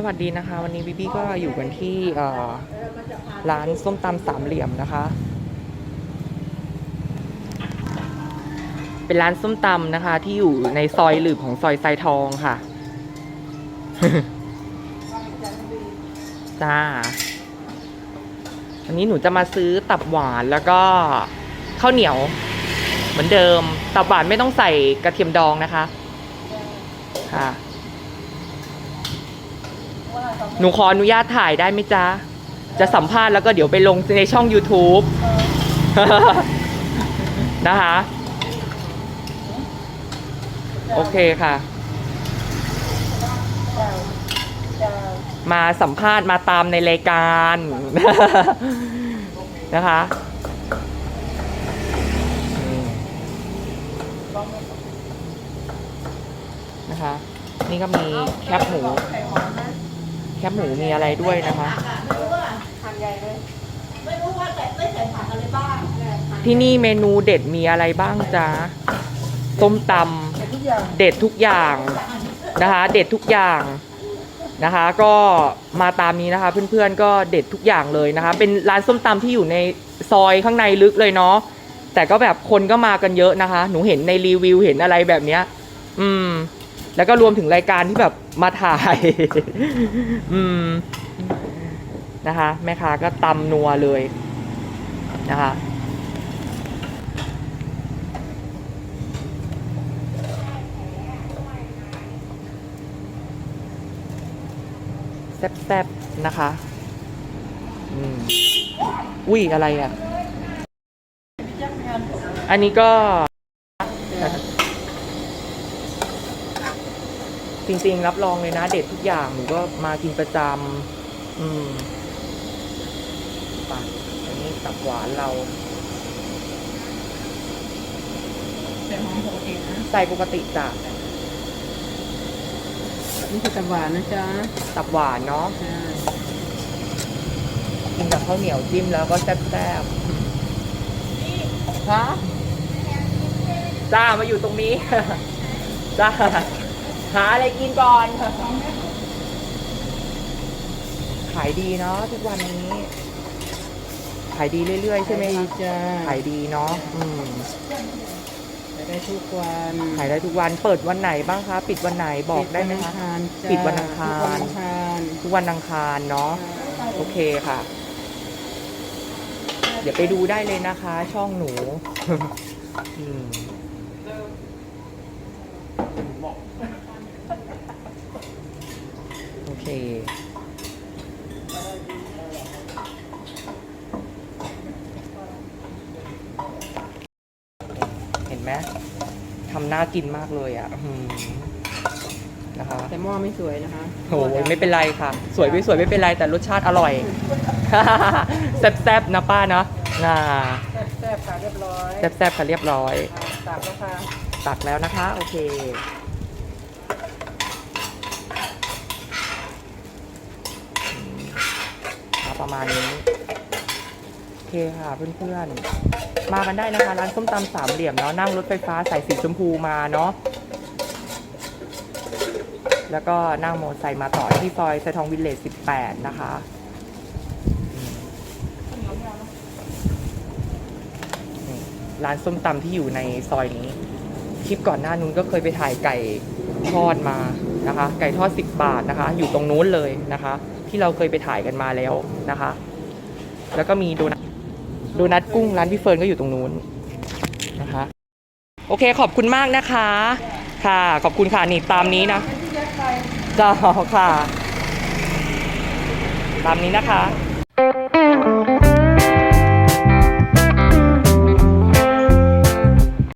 สวัสดีนะคะ วันนี้บิบี้ก็อยู่กันที่ร้านส้มตำสามเหลี่ยมนะคะ เป็นร้านส้มตำนะคะ ที่อยู่ในซอยหลืบของซอยไซทองค่ะจ้าวันนี้หนูจะมาซื้อตับหวานแล้วก็ข้าวเหนียว เหมือนเดิม ตับหวานไม่ต้องใส่กระเทียมดองนะคะ ค่ะ หนูขออนุญาตถ่ายได้ไหมจ๊ะ จะสัมภาษณ์แล้วก็เดี๋ยวไปลงในช่อง YouTube นะคะ โอเคค่ะ มาสัมภาษณ์มาตามในรายการ นะคะนะคะ นี่ก็มีแคบหมู แคบหมูมีอะไรด้วยนะคะไม่รู้ว่าแต่ไม่ใส่ผักอะไรบ้างเนี่ยผักที่นี่เมนูเด็ดมีอะไรบ้างจ๊ะส้มตทุกอย่างำเด็ดทุกอย่างนะคะ เด็ดทุกอย่างนะคะ ก็มาตามนี้นะคะ เพื่อนๆก็เด็ดทุกอย่างเลยนะคะ เป็นร้านส้มตำที่อยู่ในซอยข้างในลึกเลยเนาะแต่ก็แบบคนก็มากันเยอะนะคะ หนูเห็นในรีวิวเห็นอะไรแบบเนี้ย อืม แล้วก็รวมถึงรายการที่แบบมาถ่าย อืมนะคะ แม่ค้าก็ตำนัวเลยนะคะแซ่บๆ นะคะ อืมอุ้ยอะไรอะ อันนี้ก็ จริงๆ รับรองเลยนะ เด็ดทุกอย่างหนูก็มากินประจำอืมไปอันนี้ตับหวานเรา แต่หอมปกตินะใส่ปกติจ้ะนี่คือตะหวานนะจ๊ะตับหวานเนาะใช่กินกับข้าวเหนียวจิ้มแล้วก็แซ่บๆฮะจ้ามาอยู่ตรงนี้ จ้า หาอะไรกินก่อน ขายดีเนาะทุกวันนี้ ขายดีเรื่อยๆ ใช่ไหมคะจ้าขายดีเนาะอืมขายได้ทุกวันขายได้ทุกวันเปิดวันไหนบ้างคะ ปิดวันไหนบอกได้ไหมคะปิดวันอังคาร ทุกวันอังคารทุกวันอังคารเนาะโอเคค่ะ เดี๋ยวไปดูได้เลยนะคะ ช่องหนูอืมโอเค เห็น ไหมทำน่ากินมากเลยอะอืมนะคะแต่หม้อไม่สวยนะคะโอ้ยไม่เป็นไรค่ะ สวยไม่สวยไม่เป็นไรแต่รสชาติอร่อย แซ่บๆนะป้าเนาะน่าแซ่บๆค่ะเรียบร้อยแซ่บๆค่ะเรียบร้อยตักแล้วค่ะตักแล้วนะคะ โอเคเอาประมาณนี้โอ เคค่ะเพื่อนๆ มากันได้นะคะ ร้านส้มตำสามเหลี่ยมเนาะนั่งรถไฟฟ้าสายสีชมพูมาเนาะแล้วก็นั่งโมอเตอร์ไซค์มาต่อที่ซอยไซทองวิลเลจ18 นะคะ ร้านส้มตำที่อยู่ในซอยนี้ คลิปก่อนหน้านู้นก็เคยไปถ่ายไก่ทอดมานะคะ ไก่ทอด 10 บาทนะคะ อยู่ตรงนู้นเลยนะคะ ที่เราเคยไปถ่ายกันมาแล้วนะคะ แล้วก็มีโดนัท โดนัทกุ้งร้านพี่เฟิร์นก็อยู่ตรงนู้นนะคะ โอเคขอบคุณมากนะคะ ค่ะขอบคุณค่ะนี่ตามนี้นะจ้าค่ะ ตามนี้นะคะ